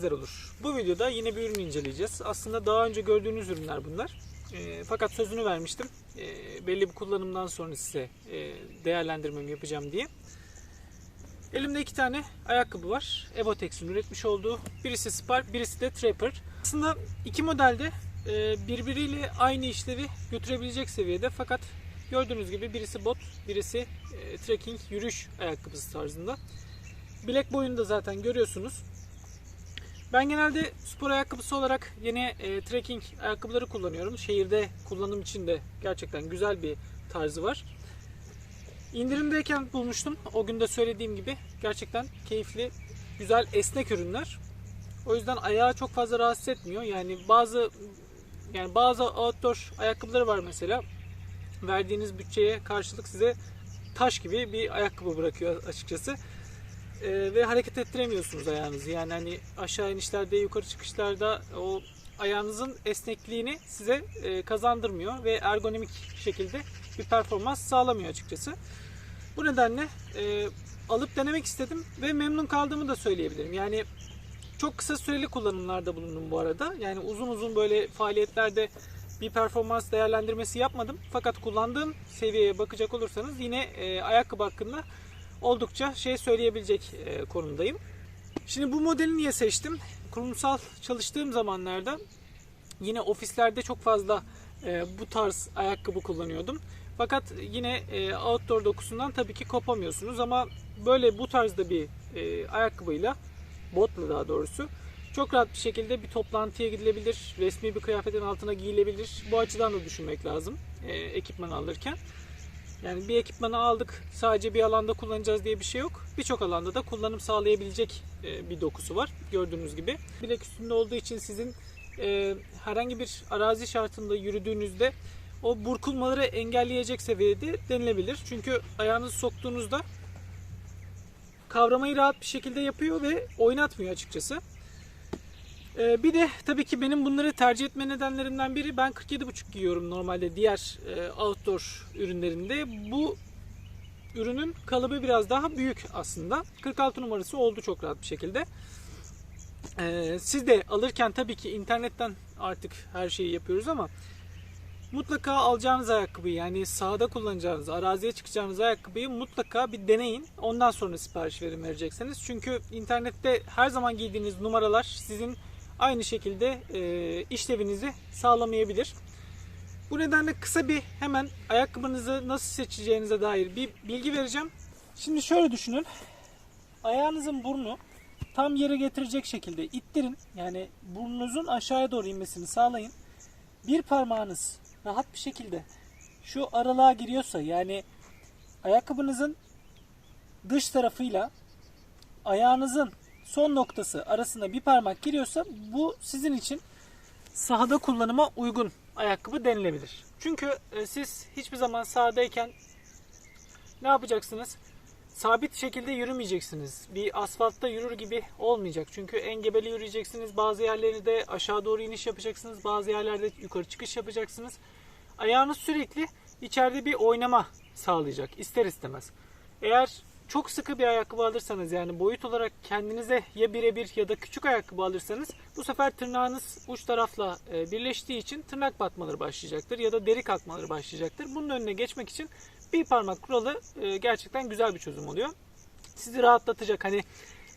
görmezler olur. Bu videoda yine bir ürün inceleyeceğiz. Aslında daha önce gördüğünüz ürünler bunlar. E, fakat sözünü vermiştim. E, belli bir kullanımdan sonra size e, değerlendirmemi yapacağım diye. Elimde iki tane ayakkabı var. Evotex'in üretmiş olduğu. Birisi Spark, birisi de Trapper. Aslında iki modelde e, birbiriyle aynı işlevi götürebilecek seviyede. Fakat gördüğünüz gibi birisi bot, birisi e, trekking, yürüyüş ayakkabısı tarzında. Bilek boyunu da zaten görüyorsunuz. Ben genelde spor ayakkabısı olarak yine e, trekking ayakkabıları kullanıyorum. Şehirde kullanım için de gerçekten güzel bir tarzı var. İndirimdeyken bulmuştum. O gün de söylediğim gibi gerçekten keyifli, güzel, esnek ürünler. O yüzden ayağı çok fazla rahatsız etmiyor. Yani bazı yani bazı outdoor ayakkabıları var mesela. Verdiğiniz bütçeye karşılık size taş gibi bir ayakkabı bırakıyor açıkçası. Ee, ve hareket ettiremiyorsunuz ayağınızı. Yani hani aşağı inişlerde, yukarı çıkışlarda o ayağınızın esnekliğini size e, kazandırmıyor ve ergonomik şekilde bir performans sağlamıyor açıkçası. Bu nedenle e, alıp denemek istedim ve memnun kaldığımı da söyleyebilirim. Yani çok kısa süreli kullanımlarda bulundum bu arada. Yani uzun uzun böyle faaliyetlerde bir performans değerlendirmesi yapmadım. Fakat kullandığım seviyeye bakacak olursanız yine e, ayakkabı hakkında oldukça şey söyleyebilecek e, konumdayım. Şimdi bu modeli niye seçtim? Kurumsal çalıştığım zamanlarda yine ofislerde çok fazla e, bu tarz ayakkabı kullanıyordum. Fakat yine e, outdoor dokusundan tabii ki kopamıyorsunuz ama böyle bu tarzda bir ayakkabıyla, botla daha doğrusu çok rahat bir şekilde bir toplantıya gidilebilir, resmi bir kıyafetin altına giyilebilir. Bu açıdan da düşünmek lazım ekipman alırken. Yani bir ekipmanı aldık sadece bir alanda kullanacağız diye bir şey yok. Birçok alanda da kullanım sağlayabilecek e, bir dokusu var gördüğünüz gibi. Bilek üstünde olduğu için sizin e, herhangi bir arazi şartında yürüdüğünüzde o burkulmaları engelleyecek seviyede denilebilir. Çünkü ayağınızı soktuğunuzda kavramayı rahat bir şekilde yapıyor ve oynatmıyor açıkçası. Ee, bir de tabii ki benim bunları tercih etme nedenlerimden biri ben 47.5 giyiyorum normalde diğer e, outdoor ürünlerinde. Bu ürünün kalıbı biraz daha büyük aslında. 46 numarası oldu çok rahat bir şekilde. Ee, siz de alırken tabii ki internetten artık her şeyi yapıyoruz ama mutlaka alacağınız ayakkabıyı yani sahada kullanacağınız, araziye çıkacağınız ayakkabıyı mutlaka bir deneyin. Ondan sonra sipariş verin vereceksiniz. Çünkü internette her zaman giydiğiniz numaralar sizin aynı şekilde e, işlevinizi sağlamayabilir. Bu nedenle kısa bir hemen ayakkabınızı nasıl seçeceğinize dair bir bilgi vereceğim. Şimdi şöyle düşünün. Ayağınızın burnu tam yere getirecek şekilde ittirin. Yani burnunuzun aşağıya doğru inmesini sağlayın. Bir parmağınız rahat bir şekilde şu aralığa giriyorsa yani ayakkabınızın dış tarafıyla ayağınızın son noktası arasında bir parmak giriyorsa bu sizin için sahada kullanıma uygun ayakkabı denilebilir. Çünkü e, siz hiçbir zaman sahadayken ne yapacaksınız? Sabit şekilde yürümeyeceksiniz. Bir asfaltta yürür gibi olmayacak. Çünkü engebeli yürüyeceksiniz. Bazı yerlerde aşağı doğru iniş yapacaksınız. Bazı yerlerde yukarı çıkış yapacaksınız. Ayağınız sürekli içeride bir oynama sağlayacak ister istemez. Eğer çok sıkı bir ayakkabı alırsanız yani boyut olarak kendinize ya birebir ya da küçük ayakkabı alırsanız bu sefer tırnağınız uç tarafla e, birleştiği için tırnak batmaları başlayacaktır ya da deri kalkmaları başlayacaktır. Bunun önüne geçmek için bir parmak kuralı e, gerçekten güzel bir çözüm oluyor. Sizi rahatlatacak hani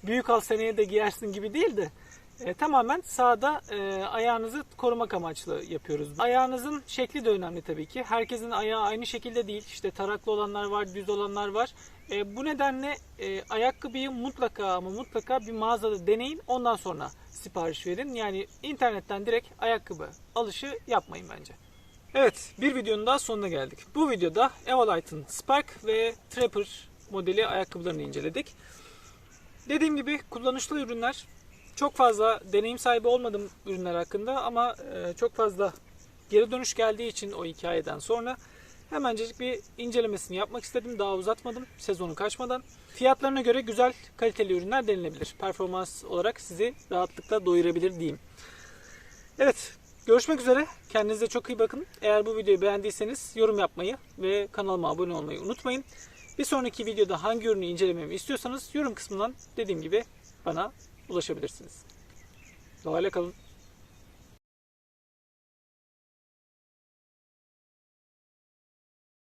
büyük al seneye de giyersin gibi değil de e, tamamen sağda e, ayağınızı korumak amaçlı yapıyoruz. Ayağınızın şekli de önemli tabii ki. Herkesin ayağı aynı şekilde değil. İşte taraklı olanlar var, düz olanlar var. E, bu nedenle e, ayakkabıyı mutlaka ama mutlaka bir mağazada deneyin. Ondan sonra sipariş verin. Yani internetten direkt ayakkabı alışı yapmayın bence. Evet, bir videonun daha sonuna geldik. Bu videoda Evolite'ın Spark ve Trapper modeli ayakkabılarını inceledik. Dediğim gibi kullanışlı ürünler. Çok fazla deneyim sahibi olmadım ürünler hakkında ama e, çok fazla geri dönüş geldiği için o hikayeden sonra hemencecik bir incelemesini yapmak istedim. Daha uzatmadım sezonu kaçmadan. Fiyatlarına göre güzel kaliteli ürünler denilebilir. Performans olarak sizi rahatlıkla doyurabilir diyeyim. Evet görüşmek üzere. Kendinize çok iyi bakın. Eğer bu videoyu beğendiyseniz yorum yapmayı ve kanalıma abone olmayı unutmayın. Bir sonraki videoda hangi ürünü incelememi istiyorsanız yorum kısmından dediğim gibi bana ulaşabilirsiniz. Doğayla kalın.